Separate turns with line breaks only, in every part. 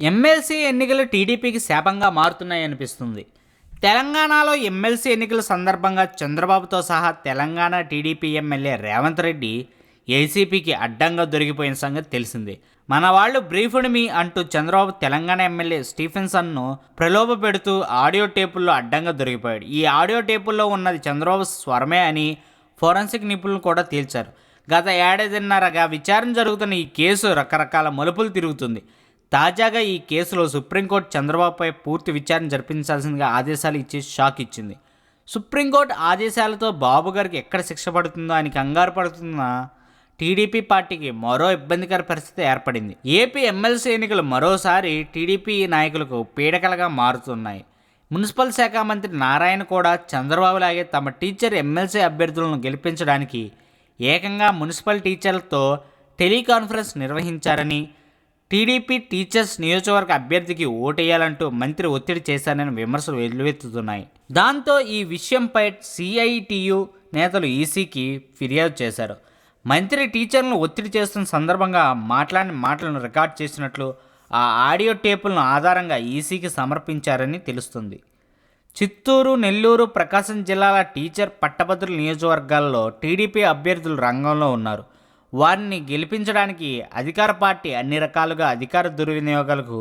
MLC ఎన్నికలు టీడీపీకి శాపంగా మారుతున్నాయనిపిస్తుంది తెలంగాణలో ఎమ్మెల్సీ ఎన్నికల సందర్భంగా చంద్రబాబుతో సహా తెలంగాణ టీడీపీ ఎమ్మెల్యే రేవంత్ రెడ్డి ఏసీపీకి అడ్డంగా దొరికిపోయిన సంగతి తెలిసిందే. మన వాళ్ళు బ్రీఫ్డ్ మీ అంటూ చంద్రబాబు తెలంగాణ ఎమ్మెల్యే స్టీఫెన్సన్ను ప్రలోభ పెడుతూ ఆడియో టేపుల్లో అడ్డంగా దొరికిపోయాడు. ఈ ఆడియో టేపుల్లో ఉన్నది చంద్రబాబు స్వరమే అని ఫోరెన్సిక్ నిపుణులు కూడా తేల్చారు. గత ఏడాదిన్నరగా విచారణ జరుగుతున్న ఈ కేసు రకరకాల మలుపులు తిరుగుతుంది. తాజాగా ఈ కేసులో సుప్రీంకోర్టు చంద్రబాబుపై పూర్తి విచారణ జరిపించాల్సిందిగా ఆదేశాలు ఇచ్చి షాక్ ఇచ్చింది. సుప్రీంకోర్టు ఆదేశాలతో బాబు గారికి ఎక్కడ శిక్ష పడుతుందో అని కంగారు పడుతున్న టీడీపీ పార్టీకి మరో ఇబ్బందికర పరిస్థితి ఏర్పడింది. ఏపీ ఎమ్మెల్సీ ఎన్నికలు మరోసారి టీడీపీ నాయకులకు పీడకలుగా మారుతున్నాయి. మున్సిపల్ శాఖ మంత్రి నారాయణ కూడా చంద్రబాబు లాగే తమ టీచర్ ఎమ్మెల్సీ అభ్యర్థులను గెలిపించడానికి ఏకంగా మున్సిపల్ టీచర్లతో టెలికాన్ఫరెన్స్ నిర్వహించారని టీడీపీ టీచర్స్ నియోజకవర్గ అభ్యర్థికి ఓటేయాలంటూ మంత్రి ఒత్తిడి చేశారని విమర్శలు వెల్లువెత్తుతున్నాయి. దాంతో ఈ విషయంపై సిఐటియు నేతలు ఈసీకి ఫిర్యాదు చేశారు. మంత్రి టీచర్లను ఒత్తిడి చేస్తున్న సందర్భంగా మాట్లాడిన మాటలను రికార్డ్ చేసినట్లు ఆ ఆడియో టేపులను ఆధారంగా ఈసీకి సమర్పించారని తెలుస్తుంది. చిత్తూరు నెల్లూరు ప్రకాశం జిల్లాల టీచర్ పట్టభద్రుల నియోజకవర్గాల్లో టీడీపీ అభ్యర్థులు రంగంలో ఉన్నారు. వారిని గెలిపించడానికి అధికార పార్టీ అన్ని రకాలుగా అధికార దుర్వినియోగాలకు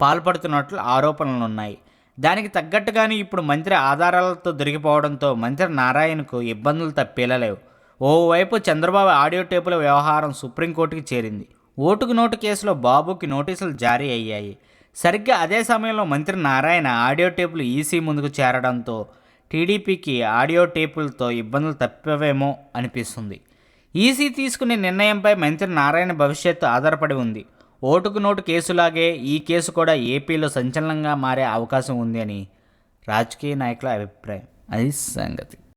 పాల్పడుతున్నట్లు ఆరోపణలు ఉన్నాయి. దానికి తగ్గట్టుగానే ఇప్పుడు మంత్రి ఆధారాలతో దొరికిపోవడంతో మంత్రి నారాయణకు ఇబ్బందులు తప్పేలా లేవు. ఓవైపు చంద్రబాబు ఆడియో టేపుల వ్యవహారం సుప్రీంకోర్టుకి చేరింది. ఓటుకు నోటు కేసులో బాబుకి నోటీసులు జారీ అయ్యాయి. సరిగ్గా అదే సమయంలో మంత్రి నారాయణ ఆడియో టేపులు ఈసీ ముందుకు చేరడంతో టీడీపీకి ఆడియో టేపులతో ఇబ్బందులు తప్పవేమో అనిపిస్తుంది. ఈసీ తీసుకునే నిర్ణయంపై మంత్రి నారాయణ భవిష్యత్తు ఆధారపడి ఉంది. ఓటుకు నోటు కేసులాగే ఈ కేసు కూడా ఏపీలో సంచలనంగా మారే అవకాశం ఉంది అని రాజకీయ నాయకుల అభిప్రాయం. అది సంగతి.